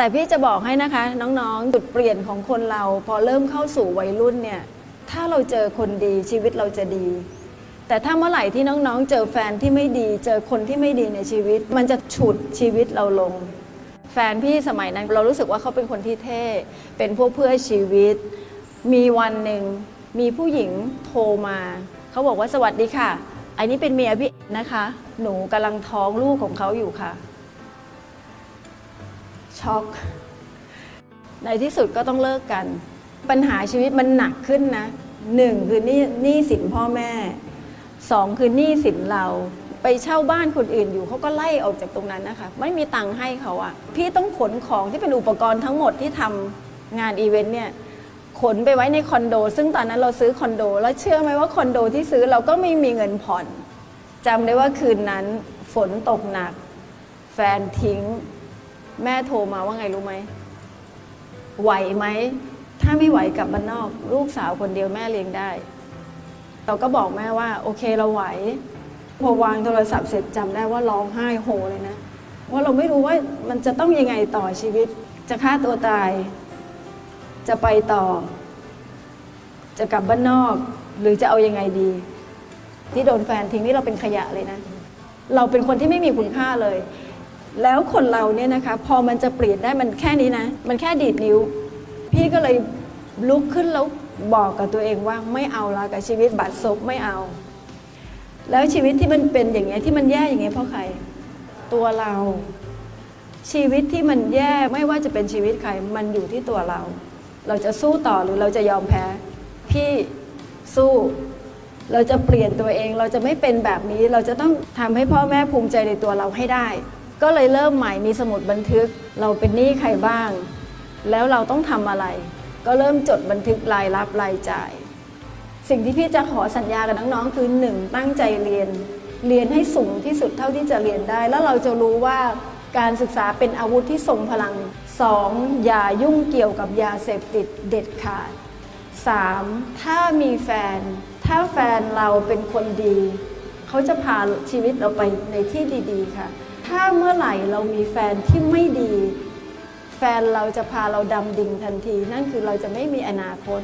แต่พี่จะบอกให้นะคะ น้องๆ จุดเปลี่ยนของคนเรา พอเริ่มเข้าสู่วัยรุ่นเนี่ยถ้าเราเจอคนดีชีวิตเราจะดี แต่ถ้าเมื่อไหร่ที่น้องๆ เจอแฟนที่ไม่ดี เจอคนที่ไม่ดีในชีวิต มันจะฉุดชีวิตเราลง แฟนพี่สมัยนั้นเรารู้สึกว่าเขาเป็นคนที่เท่ เป็นพวกเพื่อชีวิต มีวันหนึ่งมีผู้หญิงโทรมาเขาบอกว่าสวัสดีค่ะ อันนี้เป็นเมียพี่นะคะ หนูกำลังท้องลูกของเขาอยู่ค่ะ ช็อก ในที่สุดก็ต้องเลิกกัน ปัญหาชีวิตมันหนักขึ้นนะหนึ่งคือหนี้หนี้สินพ่อแม่สองคือหนี้สินเราไปเช่าบ้านคนอื่นอยู่เขาก็ไล่ออกจากตรงนั้นนะคะ ไม่มีตังค์ให้เขาอะพี่ต้องขนของที่เป็นอุปกรณ์ทั้งหมดที่ทำงานอีเวนต์เนี่ยขนไปไว้ในคอนโด ซึ่งตอนนั้นเราซื้อคอนโด แล้วเชื่อไหมว่าคอนโดที่ซื้อเราก็ไม่มีเงินผ่อนจำได้ว่าคืนนั้นฝนตกหนัก แฟนทิ้ง แม่โทรมาว่าไงรู้ไหม ไหวไหม ถ้าไม่ไหวกลับบ้านนอก ลูกสาวคนเดียวแม่เลี้ยงได้ เราก็บอกแม่ว่า โอเคเราไหว พอวางโทรศัพท์เสร็จจำได้ว่าร้องไห้โฮเลยนะ ว่าเราไม่รู้ว่ามันจะต้องยังไงต่อชีวิต จะฆ่าตัวตาย จะไปต่อ จะกลับบ้านนอก หรือจะเอายังไงดี ที่โดนแฟนทิ้งนี่เราเป็นขยะเลยนะ เราเป็นคนที่ไม่มีคุณค่าเลย แล้วคนเราเนี่ยนะคะ พอมันจะเปลี่ยนได้มันแค่นี้นะ มันแค่ดีดนิ้ว พี่ก็เลยลุกขึ้นแล้วบอกกับตัวเองว่าไม่เอาละกับชีวิตบัตรซบไม่เอา แล้วชีวิตที่มันเป็นอย่างเงี้ยที่มันแย่อย่างเงี้ยเพราะใคร ตัวเรา ชีวิตที่มันแย่ไม่ว่าจะเป็นชีวิตใคร มันอยู่ที่ตัวเรา เราจะสู้ต่อหรือเราจะยอมแพ้ พี่สู้เราจะเปลี่ยนตัวเองเราจะไม่เป็นแบบนี้ เราจะต้องทำให้พ่อแม่ภูมิใจในตัวเราให้ได้ ก็เลยเริ่มใหม่มีสมุดบันทึก เราเป็นหนี้ใครบ้าง แล้วเราต้องทำอะไร ก็เริ่มจดบันทึกรายรับรายจ่าย สิ่งที่พี่จะขอสัญญากับน้องๆคือหนึ่งตั้งใจเรียน เรียนให้สูงที่สุดเท่าที่จะเรียนได้ แล้วเราจะรู้ว่าการศึกษาเป็นอาวุธที่ทรงพลังสองอย่ายุ่งเกี่ยวกับยาเสพติดเด็ดขาด 3. ถ้ามีแฟน ถ้าแฟนเราเป็นคนดี เขาจะพาชีวิตเราไปในที่ดี ๆ ค่ะ ถ้าเมื่อไหร่เรามีแฟนที่ไม่ดี แฟนเราจะพาเราดำดิ่งทันที นั่นคือเราจะไม่มีอนาคต